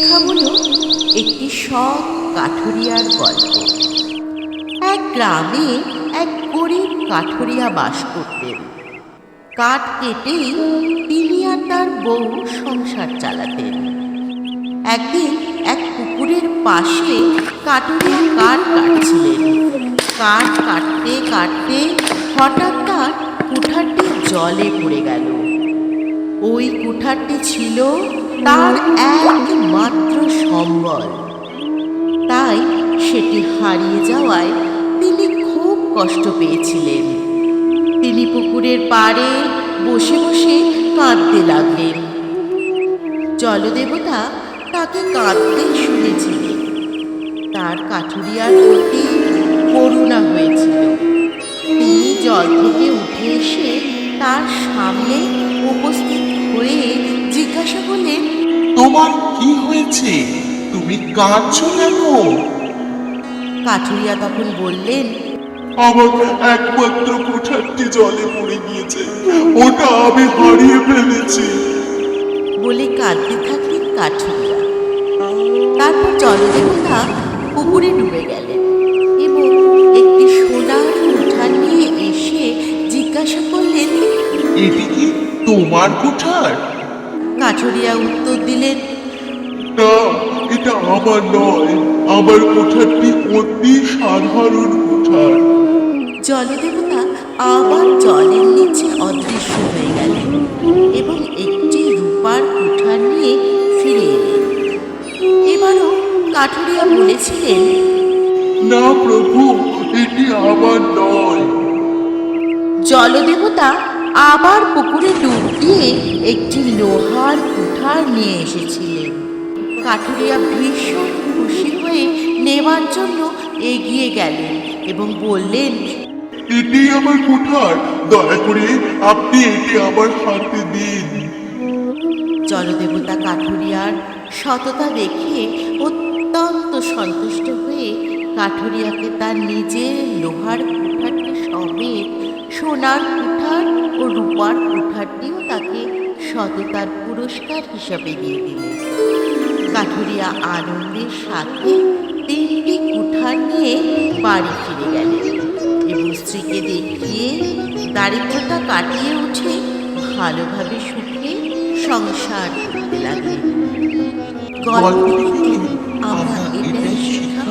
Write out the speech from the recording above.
লেখাগুলো একটি সৎ কাঠুরিয়ার গল্প। এক গ্রামে এক গরিব কাঠুরিয়া বাস করতেন। কাঠ কেটেই তিনি আর তার বউ সংসার চালাতেন। একদিন এক পুকুরের পাশে কাঠুরিয়া কাঠ কাটছিলেন। কাঠ কাটতে কাটতে হঠাৎ তার কুঠারটি জলে পড়ে গেল। ওই কুঠারটি ছিল তার একমাত্র সম্বল। তাই সেটি হারিয়ে যাওয়ায় তিনি খুব কষ্ট পেয়েছিলেন। তিনি পুকুরের পাড়ে বসে বসে কাঁদতে লাগলেন। জলদেবতা তাকে কাঁদতে শুনেছিলেন। তার কাঠুরিয়ার প্রতি করুণা হয়েছিল। তিনি জল থেকে উঠে এসে তার সামনে উপস্থিত হয়ে জিজ্ঞাসা করলেন তোমার কি হয়েছে? তুমি কাঁদছো কেন? কাঠুরিয়া তখন বললেন আমার একমাত্র কোঠারটি জলে পড়ে গিয়েছে। ওটা আমি হারিয়ে ফেলেছি। বলে কাঁদতে থাকলেন কাঠুরিয়া। তারপর জলদেবতা পুকুরে ডুবে গেলেন এবং একটি সোনার উঠান নিয়ে এসে জিজ্ঞাসা করলেন এটি কি তোমার কোঠার? কাঠুরিয়া উত্তর দিলেন না এটা আমার নয়। আমার কোঠারটি অতি সাধারণ কোঠার। জলদেবতা আবার জলের নিচে অদৃশ্য হয়ে গেলেন এবং একটি রূপার কুঠার নিয়ে ফিরে এলেন। এবারও কাঠুরিয়া বলেছিলেন না প্রভু এটি আমার নয়। জলদেবতা আবার পুকুরে ডুব দিয়ে একটি লোহার কুঠার নিয়ে এসেছিলেন। কাঠুরিয়া ভীষণ খুশি হয়ে নেওয়ার জন্য এগিয়ে গেলেন এবং বললেন এটি আমার কোঠার দয়া করে আপনি এটি আমার হাতে দিন। জলদেবতা কাঠুরিয়ার সততা দেখে অত্যন্ত সন্তুষ্ট হয়ে কাঠুরিয়াকে তার নিজের লোহার কুঠারটি সমেত সোনার কুঠার ও রূপার কুঠারটিও তাকে সততার পুরস্কার হিসাবে দিয়ে দিলেন কাঠুরিয়া আনন্দের সাথে তিনটি কুঠার নিয়ে বাড়ি ফিরে গেলেন এবং স্ত্রীকে দেখিয়ে দারিদ্রতা কাটিয়ে উঠে ভালোভাবে সুখে সংসার করতে লাগলেন গল্প আমরা এটাই শিক্ষা